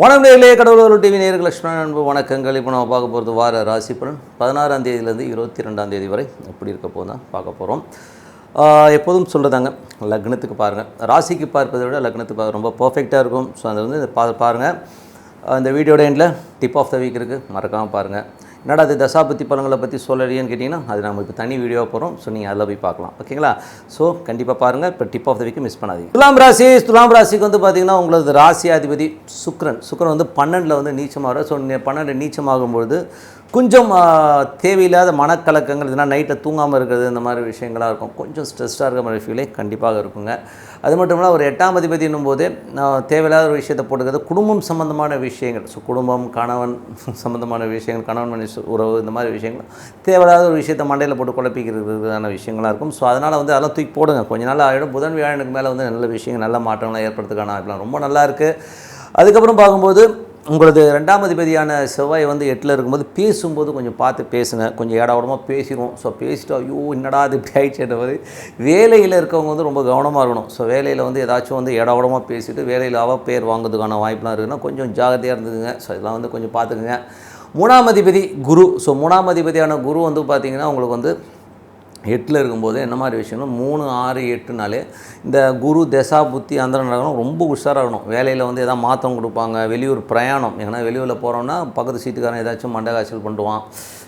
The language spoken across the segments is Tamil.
வணக்கம் நேரிலே கடவுளூர் டிவி நேர்கள் லட்சுமணன் அன்பு வணக்கங்கள். இப்போ நம்ம பார்க்க போகிறது வார ராசி பலன். பதினாறாம் தேதியிலேருந்து இருபத்தி ரெண்டாம் தேதி வரை எப்படி இருக்க போகுது தான் பார்க்க போகிறோம் எப்போதும் சொல்கிறதாங்க லக்னத்துக்கு பாருங்கள் ராசிக்கு பார்ப்பதை விட லக்னத்துக்கு பார்க்க ரொம்ப பர்ஃபெக்டாக இருக்கும். ஸோ அதை வந்து பா பாருங்கள் இந்த வீடியோட எண்டில் டிப் ஆஃப் த வீக் இருக்குது மறக்காமல் பாருங்கள் என்னடா அது தசாபத்தி பழங்களை பற்றி சொல்லலையேன்னு கேட்டிங்கன்னா அது நம்ம இப்போ தனி வீடியோ போகிறோம் ஸோ நீங்கள் அதில் போய் பார்க்கலாம். ஓகேங்களா ஸோ கண்டிப்பாக பாருங்கள் இப்போ tip of the week miss பண்ணாதீங்க. துலாம் ராசி துலாம் ராசிக்கு வந்து பார்த்திங்கன்னா உங்களது ராசி அதிபதி சுக்ரன் சுக்ரன் வந்து பன்னெண்டில் வந்து நீச்சமாக ஸோ பன்னெண்டு நீச்சமாகும்பொழுது கொஞ்சம் தேவையில்லாத மனக்கலக்கங்கள் இதனால் நைட்டில் தூங்காமல் இருக்கிறது இந்த மாதிரி விஷயங்களாக இருக்கும். கொஞ்சம் ஸ்ட்ரெஸ்ஸாக இருக்கிற மாதிரி ஃபீலே கண்டிப்பாக இருக்குங்க. அது மட்டும் இல்லாமல் ஒரு எட்டாம் அதிபதினும் போது நான் தேவையில்லாத ஒரு விஷயத்தை போட்டுக்கிறது குடும்பம் சம்பந்தமான விஷயங்கள். ஸோ குடும்பம் கணவன் சம்பந்தமான விஷயங்கள் கணவன் மனுஷ உறவு இந்த மாதிரி விஷயங்கள். தேவையில்லாத ஒரு விஷயத்தை மண்டையில் போட்டு குழப்பிக்கிறதுக்கான விஷயங்களாக இருக்கும். ஸோ அதனால் வந்து அதெல்லாம் தூக்கி போடுங்க. கொஞ்ச நாள் ஆகிடும் புதன் வியாழனுக்கு மேலே வந்து நல்ல விஷயங்கள் நல்ல மாற்றங்கள்லாம் ஏற்படுறதுக்கான வாய்ப்புலாம் ரொம்ப நல்லா இருக்குது அதுக்கப்புறம் பார்க்கும்போது உங்களது ரெண்டாம் அதிபதியான செவ்வாய் வந்து எட்டில் இருக்கும்போது பேசும்போது கொஞ்சம் பார்த்து பேசுங்க. கொஞ்சம் ஏடாவிடமாக பேசிடுவோம். ஸோ பேசிட்டு ஐயோ என்னடா அது இப்படி ஆயிடுச்சுன்ற மாதிரி. வேலையில் இருக்கவங்க வந்து ரொம்ப கவனமாக இருக்கணும். ஸோ வேலையில் வந்து ஏதாச்சும் வந்து ஏடாவிடமாக பேசிவிட்டு வேலையில் அவ பேர் வாங்குறதுக்கான வாய்ப்புலாம் இருக்குன்னா கொஞ்சம் ஜாகிரதையாக இருந்துக்குங்க. ஸோ இதெல்லாம் வந்து கொஞ்சம் பார்த்துக்குங்க. மூணாம் அதிபதி குரு. ஸோ மூணாம் அதிபதியான குரு வந்து பார்த்திங்கன்னா உங்களுக்கு வந்து எட்டில் இருக்கும்போது என்ன மாதிரி விஷயம்னா மூணு ஆறு எட்டுனாலே இந்த குரு தசா புத்தி அந்த நடக்கணும் ரொம்ப உஷாராகணும். வேலையில் வந்து எதாவது மாற்றம் கொடுப்பாங்க வெளியூர் பிரயாணம். ஏன்னா வெளியூரில் போகிறோம்னா பக்கத்து சீட்டுக்காரன் ஏதாச்சும் மண்டை காய்ச்சல் பண்ணுவான்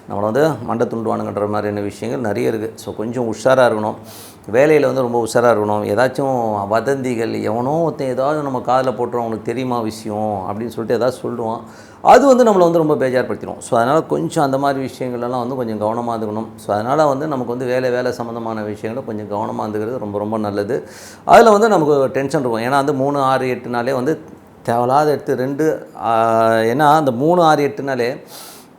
நம்மளை வந்து மண்டை துண்டுவானுங்கன்ற மாதிரியான விஷயங்கள் நிறைய இருக்குது ஸோ கொஞ்சம் உஷாராக இருக்கணும். வேலையில் வந்து ரொம்ப உஷாராக இருக்கணும். ஏதாச்சும் வதந்திகள் எவனோ ஒருத்தன் ஏதாவது நம்ம காதில் போட்டுருவோம் அவனுக்கு தெரியுமா விஷயம்? அப்படின்னு சொல்லிட்டு ஏதாவது சொல்லுவான். அது வந்து நம்மளை வந்து ரொம்ப பேஜார்படுத்திடும். ஸோ அதனால் கொஞ்சம் அந்த மாதிரி விஷயங்கள்லாம் வந்து கொஞ்சம் கவனமாக இருந்துக்கணும் ஸோ அதனால் வந்து நமக்கு வந்து வேலை வேலை சம்மந்தமான விஷயங்களை கொஞ்சம் கவனமாக இருந்துக்கிறது ரொம்ப ரொம்ப நல்லது. அதில் வந்து நமக்கு டென்ஷன் இருக்கும். ஏன்னா வந்து மூணு ஆறு எட்டுனாலே வந்து தேவையில்லாத எடுத்து ரெண்டு ஏன்னா அந்த மூணு ஆறு எட்டுனாலே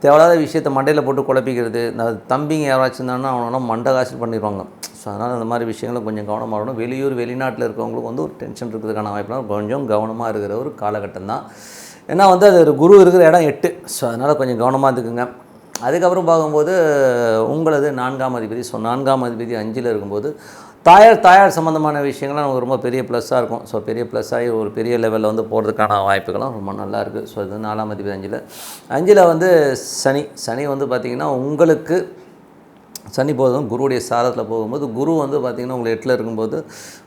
தேவையில்லாத விஷயத்தை மண்டையில் போட்டு குழப்பிக்கிறது. இந்த தம்பிங்க யாராச்சும் இருந்தாங்கன்னா அவனெல்லாம் மண்டை காசு பண்ணிடுவாங்க ஸோ அதனால் அந்த மாதிரி விஷயங்களும் கொஞ்சம் கவனமாக இருக்கணும். வெளியூர் வெளிநாட்டில் இருக்கவங்களுக்கு வந்து ஒரு டென்ஷன் இருக்கிறதுக்கான வாய்ப்புலாம் கொஞ்சம் கவனமாக இருக்கிற ஒரு காலகட்டம் தான். ஏன்னா வந்து அது ஒரு குரு இருக்கிற இடம் எட்டு. ஸோ அதனால் கொஞ்சம் கவனமாக இருந்துக்குங்க. அதுக்கப்புறம் பார்க்கும்போது உங்களது நான்காம் அதிபதி ஸோ நான்காம் அதிபதி அஞ்சில் இருக்கும்போது தாயார் தாயார் சம்மந்தமான விஷயங்கள்லாம் நமக்கு ரொம்ப பெரிய ப்ளஸ்ஸாக இருக்கும். ஸோ பெரிய ப்ளஸ் ஆகி ஒரு பெரிய லெவலில் வந்து போகிறதுக்கான வாய்ப்புகளும் ரொம்ப நல்லாயிருக்கு ஸோ இது நாலாம் அதிபதி அஞ்சில். அஞ்சில் வந்து சனி. சனி வந்து பார்த்திங்கன்னா உங்களுக்கு சனி போதும் குருவுடைய சாரத்தில் போகும்போது குரு வந்து பார்த்திங்கன்னா உங்களை எட்டில் இருக்கும்போது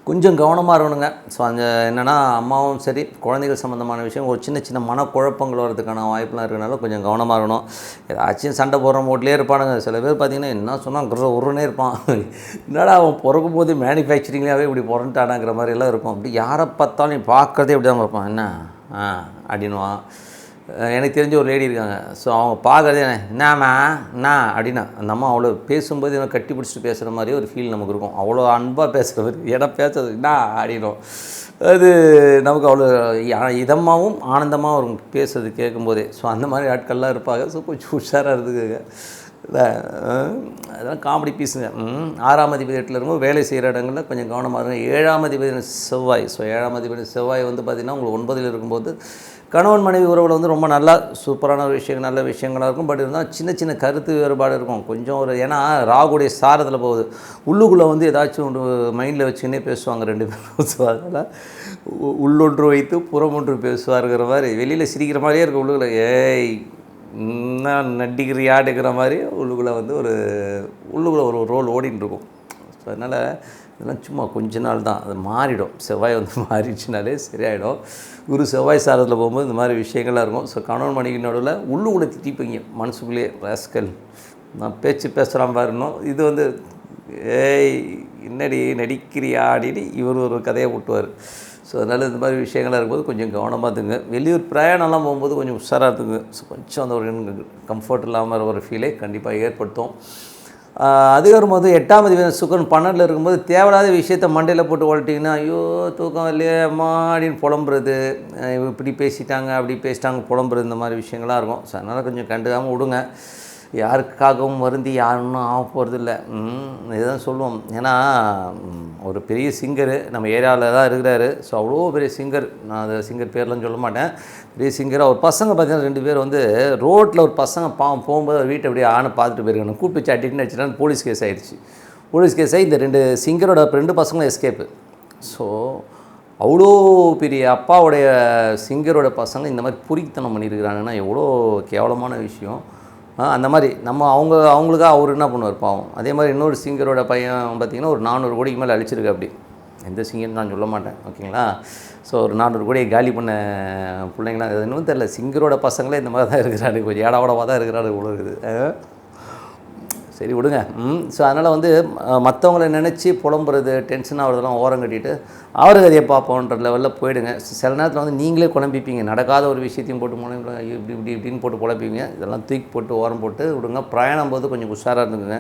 கொஞ்சம் கவனமாக இருக்கணுங்க. ஸோ அந்த என்னென்னா அம்மாவும் சரி குழந்தைகள் சம்மந்தமான விஷயம் ஒரு சின்ன சின்ன மனக்குழப்பங்கள் வரதுக்கான வாய்ப்புலாம் இருக்கனால கொஞ்சம் கவனமாக இருக்கணும். ஏதாச்சும் சண்டை போடுற மூட்லேயே இருப்பானுங்க. சில பேர் பார்த்திங்கன்னா என்ன சொன்னால் குரு உருனே இருப்பான். என்னடா அவன் பிறக்கும் போது மேனுஃபேக்சரிங்லேயே இப்படி பிறந்துட்டானாங்கிற மாதிரிலாம் இருக்கும். அப்படி யாரை பார்த்தாலும் நீ பார்க்குறதே இப்படி தான் பார்ப்பான் என்ன? ஆ அப்படின்வான் எனக்கு தெரிஞ்ச ஒரு லேடி இருக்காங்க. ஸோ அவங்க பார்க்குறதே என்னம்மா? என்ன? அப்படின்னா அந்த அம்மா அவ்வளோ பேசும்போது எனக்கு கட்டி பிடிச்சிட்டு பேசுகிற மாதிரி ஒரு ஃபீல் நமக்கு இருக்கும். அவ்வளோ அன்பாக பேசுகிறவர் ஏன்னா பேசுறது? என்ன? அப்படின்னும். அது நமக்கு அவ்வளோ இதமாகவும் ஆனந்தமாகவும் இருக்கும் பேசுறது கேட்கும்போதே. ஸோ அந்த மாதிரி ஆட்கள்லாம் இருப்பாங்க. ஸோ கொஞ்சம் உஷாராக இருந்துக்குங்க. இல்லை அதெல்லாம் காமெடி பீஸுங்க ஆறாம் அதிபதி எட்டில் இருக்கும்போது வேலை செய்கிற இடங்களில் கொஞ்சம் கவனமாக இருக்கும் ஏழாம் அதிபதி செவ்வாய். ஸோ ஏழாம் அதிபதி செவ்வாய் வந்து பார்த்திங்கன்னா உங்களுக்கு ஒன்பதில் இருக்கும்போது கணவன் மனைவி உறவில் வந்து ரொம்ப நல்லா சூப்பரான ஒரு விஷயங்கள் நல்ல விஷயங்களாக இருக்கும். பட் இருந்தால் சின்ன சின்ன கருத்து வேறுபாடு இருக்கும். கொஞ்சம் ஒரு ஏன்னா ராகுடைய சாரத்தில் போகுது. உள்ளுக்குள்ளே வந்து ஏதாச்சும் ஒன்று மைண்டில் வச்சுக்கினே பேசுவாங்க ரெண்டு பேரும். ஸோ அதனால் உ- உள்ளொன்று வைத்து புறமொன்று பேசுவாருங்கிற மாதிரி. வெளியில் சிரிக்கிற மாதிரியே இருக்கும் உள்ளுக்குள்ள. ஏய் என்ன நடிக்கிறியாடுங்கிற மாதிரி உள்ளுக்குள்ளே வந்து ஒரு உள்ளுக்குள்ளே ஒரு ரோல் ஓடின்னு இருக்கும் ஸோ அதனால் இதெல்லாம் சும்மா கொஞ்ச நாள் தான். அது மாறிடும். செவ்வாய் வந்து மாறிடுச்சுனாலே சரியாயிடும். குரு செவ்வாய் சாரத்தில் போகும்போது இந்த மாதிரி விஷயங்கள்லாம் இருக்கும். ஸோ கணவன் மனைவி நடுவில் உள்ளுக்குள்ளே திட்டிப்பீங்க. மனசுக்குள்ளேயே ராஸ்கல் நான் பேச்சு பேசுகிறான் பாருணும் இது வந்து ஏய் என்னடி நடிக்கிறியா? அப்படின்னு இவர் ஒரு கதையை விட்டுவார் ஸோ அதனால் இந்த மாதிரி விஷயங்கள்லாம் இருக்கும்போது கொஞ்சம் கவனமாக இருந்துங்க. வெளியூர் பிரயாணம்லாம் போகும்போது கொஞ்சம் உஷாராக இருந்துங்க. ஸோ கொஞ்சம் அந்த ஒரு கம்ஃபர்ட் இல்லாமல் ஒரு ஃபீலே கண்டிப்பாக ஏற்படுத்தும். அது வரும்போது எட்டாம் தேதி சுக்கரன் பன்னெண்டில் இருக்கும்போது தேவையில்லாத விஷயத்த மண்டையில் போட்டு வளட்டிங்கன்னா ஐயோ தூக்கம் இல்லையே அம்மா அப்படின்னு புலம்புறது. இப்படி பேசிட்டாங்க அப்படி பேசிட்டாங்க புலம்புறது இந்த மாதிரி விஷயங்கள்லாம் இருக்கும். ஸோ அதனால் கொஞ்சம் கண்டுக்காமல் விடுங்க. யாருக்காகவும் வருந்தி யாருன்னு ஆக போகிறது இல்லை இதுதான் சொல்லுவோம் ஏன்னா ஒரு பெரிய சிங்கரு நம்ம ஏரியாவில் தான் இருக்கிறாரு. ஸோ அவ்வளோ பெரிய சிங்கர் நான் அந்த சிங்கர் பேர்லாம் சொல்ல மாட்டேன். பெரிய சிங்கர் அவர் பசங்க பார்த்தீங்கன்னா ரெண்டு பேர் வந்து ரோட்டில் ஒரு பசங்க பா போகும்போது அவர் வீட்டை அப்படியே ஆணை பார்த்துட்டு போயிருக்காங்க. கூப்பிட்டு வச்சு வச்சுட்டான்னு போலீஸ் கேஸ் ஆயிடுச்சு. போலீஸ் கேஸ் ஆகி இந்த ரெண்டு சிங்கரோட ரெண்டு பசங்களும் எஸ்கேப்பு ஸோ அவ்வளோ பெரிய அப்பாவுடைய சிங்கரோட பசங்க இந்த மாதிரி புரித்தனம் பண்ணியிருக்கிறாங்கன்னா எவ்வளோ கேவலமான விஷயம். அந்த மாதிரி நம்ம அவங்க அவங்களுக்காக அவர் என்ன பண்ணுவார் பாவம். அதே மாதிரி இன்னொரு சிங்கரோட பையன் பார்த்திங்கன்னா ஒரு நானூறு கோடிக்கு மேலே அழிச்சிருக்கு அப்படி. எந்த சிங்கர்னு நான் சொல்ல மாட்டேன் ஓகேங்களா? ஸோ ஒரு நானூறு கோடியை காலி பண்ண பிள்ளைங்களாம் அது இன்னும் தெரில சிங்கரோட பசங்களே இந்த மாதிரி தான் இருக்கிறாரு கொஞ்சம் ஏடாவடமாக தான் இருக்கிறாரு இவ்வளோ இருக்குது. சரி விடுங்க. ம் ஸோ அதனால் வந்து மற்றவங்கள நினச்சி புலம்புறது டென்ஷன் ஆகிறதெல்லாம் ஓரம் கட்டிட்டு அவருக்கு அதையே பார்ப்போன்ற லெவலில் போயிடுங்க. சில நேரத்தில் வந்து நீங்களே குழம்பிப்பீங்க. நடக்காத ஒரு விஷயத்தையும் போட்டு முழங்க இப்படி இப்படி இப்படின்னு போட்டு குழப்பிங்க இதெல்லாம் தூக்கி போட்டு ஓரம் போட்டு விடுங்க. பிரயாணம் போது கொஞ்சம் உஷாராக இருந்துக்குங்க.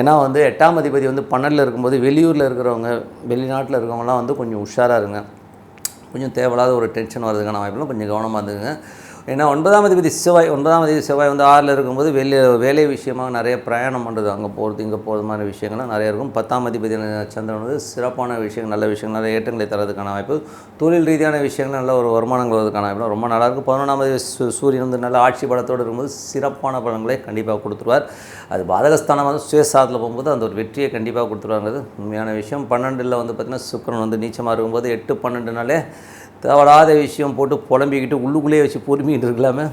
ஏன்னா வந்து எட்டாம் அதிபதி வந்து பன்னெண்டில் இருக்கும்போது வெளியூரில் இருக்கிறவங்க வெளிநாட்டில் இருக்கிறவங்கலாம் வந்து கொஞ்சம் உஷாராக இருங்க. கொஞ்சம் தேவையில்லாத ஒரு டென்ஷன் வர்றதுக்கான வாய்ப்புலாம் கொஞ்சம் கவனமாக இருந்துங்க ஏன்னா ஒன்பதாம் அதிபதி செவ்வாய் ஒன்பதாம் அதிபதி செவ்வாய் வந்து ஆறில் இருக்கும்போது வெளியே வேலை விஷயமாக நிறைய பிரயாணம் பண்ணுறது அங்கே போகிறது இங்கே போகிறது மாதிரி விஷயங்கள்லாம் நிறைய இருக்கும். பத்தாம் அதிபதி சந்திரன் வந்து சிறப்பான விஷயங்கள் நல்ல விஷயங்கள் நிறைய ஏற்றங்களை தரதுக்கான வாய்ப்பு. தொழில் ரீதியான விஷயங்கள் நல்ல ஒரு வருமானங்கள் வரதுக்கான வாய்ப்பு. ரொம்ப நல்லா இருக்கும். பதினொன்றாம் அதிபதி சூரியன் வந்து நல்ல ஆட்சி பலத்தோடு இருக்கும்போது சிறப்பான பலன்களை கண்டிப்பாக கொடுத்துருவார். அது பாதகஸ்தானமாக வந்து சுயசாதத்தில் போகும்போது அந்த ஒரு வெற்றியை கண்டிப்பாக கொடுத்துருவாங்கிறது உண்மையான விஷயம். பன்னெண்டில் வந்து பார்த்திங்கன்னா சுக்கிரன் வந்து நீச்சமாக இருக்கும்போது எட்டு பன்னெண்டுனாலே தேவையில்லாத விஷயம் போட்டு புலம்பிக்கிட்டு உள்ளுக்குள்ளேயே வச்சு பொறுமிக்கிட்டு இருக்கலாமே.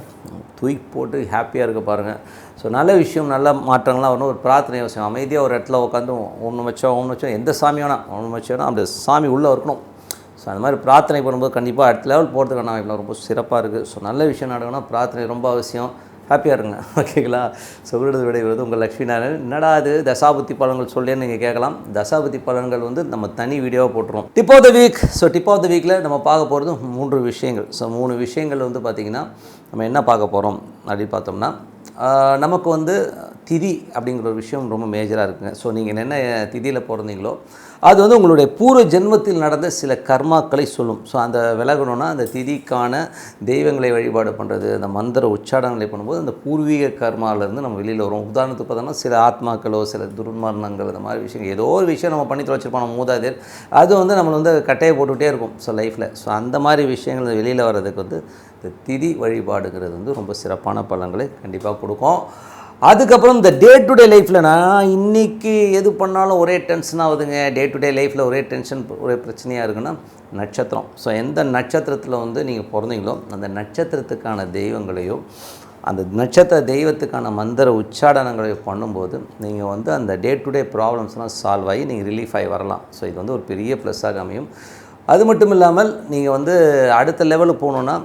தூக்கி போட்டு ஹாப்பியாக இருக்க பாருங்கள் ஸோ நல்ல விஷயம் நல்ல மாற்றங்கள்லாம் வரணும். ஒரு பிரார்த்தனை அவசியம் அமைதியாக ஒரு இடத்துல உட்காந்து ஒன்று வச்சோம் ஒன்று வச்சோம் எந்த சாமி வேணால் ஒன்று வச்சோன்னா அந்த சாமி உள்ளே இருக்கணும். ஸோ அந்த மாதிரி பிரார்த்தனை பண்ணும்போது கண்டிப்பாக அடுத்த லெவல் போகிறதுக்கான வாய்ப்புலாம் ரொம்ப சிறப்பாக இருக்குது ஸோ நல்ல விஷயம் நடக்கணும்னா பிரார்த்தனை ரொம்ப அவசியம். ஹாப்பியாக இருங்க. ஓகேங்களா ஸோ விடைவது உங்கள் லக்ஷ்மி நாராயணன். என்னடா அது தசாபுத்தி பலன்கள் சொல்லேன்னு நீங்கள் கேட்கலாம். தசாபுத்தி பலன்கள் வந்து நம்ம தனி வீடியோவாக போட்டுருவோம். Tip of the week so tip of the வீக்கில் நம்ம பார்க்க போகிறது மூன்று விஷயங்கள். ஸோ மூணு விஷயங்கள் வந்து பார்த்திங்கன்னா நம்ம என்ன பார்க்க போகிறோம் அப்படின்னு பார்த்தோம்னா நமக்கு வந்து திதி அப்படிங்கிற ஒரு விஷயம் ரொம்ப மேஜராக இருக்குங்க. ஸோ நீங்கள் என்ன திதியில் பிறந்தீங்களோ அது வந்து உங்களுடைய பூர்வ ஜென்மத்தில் நடந்த சில கர்மாக்களை சொல்லும். ஸோ அந்த விலகணும்னா அந்த திதிக்கான தெய்வங்களை வழிபாடு பண்ணுறது அந்த மந்திர உச்சாடனங்களை பண்ணும்போது அந்த பூர்வீக கர்மாவிலேருந்து நம்ம வெளியில் வரும் உதாரணத்துக்கு பார்த்தோம்னா சில ஆத்மாக்களோ சில துர்மரணங்கள் இந்த மாதிரி விஷயங்கள் ஏதோ ஒரு விஷயம் நம்ம பண்ணி தொலைச்சிருப்போம் நம்ம மூதாதையர். அது வந்து நம்மளை வந்து கட்டையை போட்டுகிட்டே இருக்கும். ஸோ லைஃப்பில் ஸோ அந்த மாதிரி விஷயங்கள் வெளியில் வர்றதுக்கு வந்து இந்த திதி வழிபாடுங்கிறது வந்து ரொம்ப சிறப்பான பலன்களை கண்டிப்பாக கொடுக்கும். அதுக்கப்புறம் இந்த டே டு டே லைஃப்பில் நான் இன்றைக்கி எது பண்ணாலும் ஒரே டென்ஷன் ஆகுதுங்க. டே டு டே லைஃப்பில் ஒரே டென்ஷன் ஒரே பிரச்சனையாக இருக்குன்னா நட்சத்திரம். ஸோ எந்த நட்சத்திரத்தில் வந்து நீங்கள் பிறந்தீங்களோ அந்த நட்சத்திரத்துக்கான தெய்வங்களையோ அந்த நட்சத்திர தெய்வத்துக்கான மந்திர உச்சாடனங்களை பண்ணும்போது நீங்கள் வந்து அந்த டே டு டே ப்ராப்ளம்ஸ்லாம் சால்வ் ஆகி நீங்கள் ரிலீஃப் ஆகி வரலாம். ஸோ இது வந்து ஒரு பெரிய ப்ளஸ்ஸாக அமையும். அது மட்டும் இல்லாமல் நீங்கள் வந்து அடுத்த லெவலுக்கு போகணுன்னா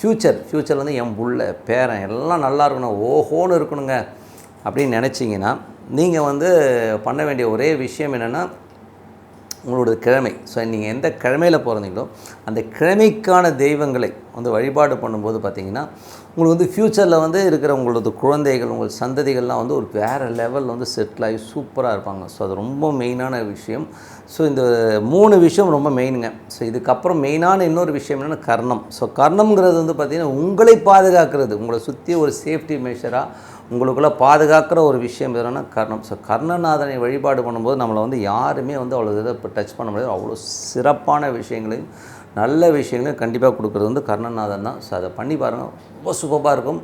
ஃப்யூச்சர் ஃப்யூச்சர் வந்து என் புள்ள பேரன் எல்லாம் நல்லா இருக்கணும் ஓஹோன்னு இருக்கணுங்க அப்படின்னு நினச்சிங்கன்னா நீங்கள் வந்து பண்ண வேண்டிய ஒரே விஷயம் என்னென்னா உங்களோட கிழமை. ஸோ நீங்கள் எந்த கிழமையில் பிறந்தீங்களோ அந்த கிழமைக்கான தெய்வங்களை வந்து வழிபாடு பண்ணும்போது பார்த்தீங்கன்னா உங்களுக்கு வந்து ஃப்யூச்சரில் வந்து இருக்கிற உங்களோட குழந்தைகள் உங்கள் சந்ததிகள்லாம் வந்து ஒரு வேறு லெவலில் வந்து செட்டில் ஆகி சூப்பராக இருப்பாங்க. ஸோ அது ரொம்ப மெயினான விஷயம். ஸோ இந்த மூணு விஷயம் ரொம்ப மெயினுங்க ஸோ இதுக்கப்புறம் மெயினான இன்னொரு விஷயம் என்னென்னா கர்ணம். ஸோ கர்ணம்ங்கிறது வந்து பார்த்திங்கன்னா உங்களை பாதுகாக்கிறது. உங்களை சுற்றி ஒரு சேஃப்டி மெஷராக உங்களுக்குள்ளே பாதுகாக்கிற ஒரு விஷயம் என்னென்னா கர்ணம். ஸோ கர்ணநாதனை வழிபாடு பண்ணும்போது நம்மளை வந்து யாருமே வந்து அவ்வளோ இதை இப்போ டச் பண்ண முடியாது. அவ்வளோ சிறப்பான விஷயங்களையும் நல்ல விஷயங்களையும் கண்டிப்பாக கொடுக்குறது வந்து கர்ணநாதன் தான். ஸோ அதை பண்ணி பாருங்கள் ரொம்ப சூப்பராக இருக்கும்.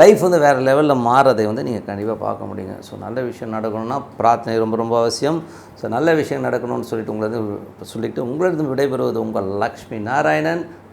லைஃப் வந்து வேறு லெவலில் மாறதை வந்து நீங்கள் கண்டிப்பாக பார்க்க முடியுங்க. ஸோ நல்ல விஷயம் நடக்கணும்னா பிரார்த்தனை ரொம்ப ரொம்ப அவசியம். ஸோ நல்ல விஷயம் நடக்கணும்னு சொல்லிட்டு உங்களது சொல்லிவிட்டு உங்களிடம் விடைபெறுவது உங்கள் லக்ஷ்மி நாராயணன்.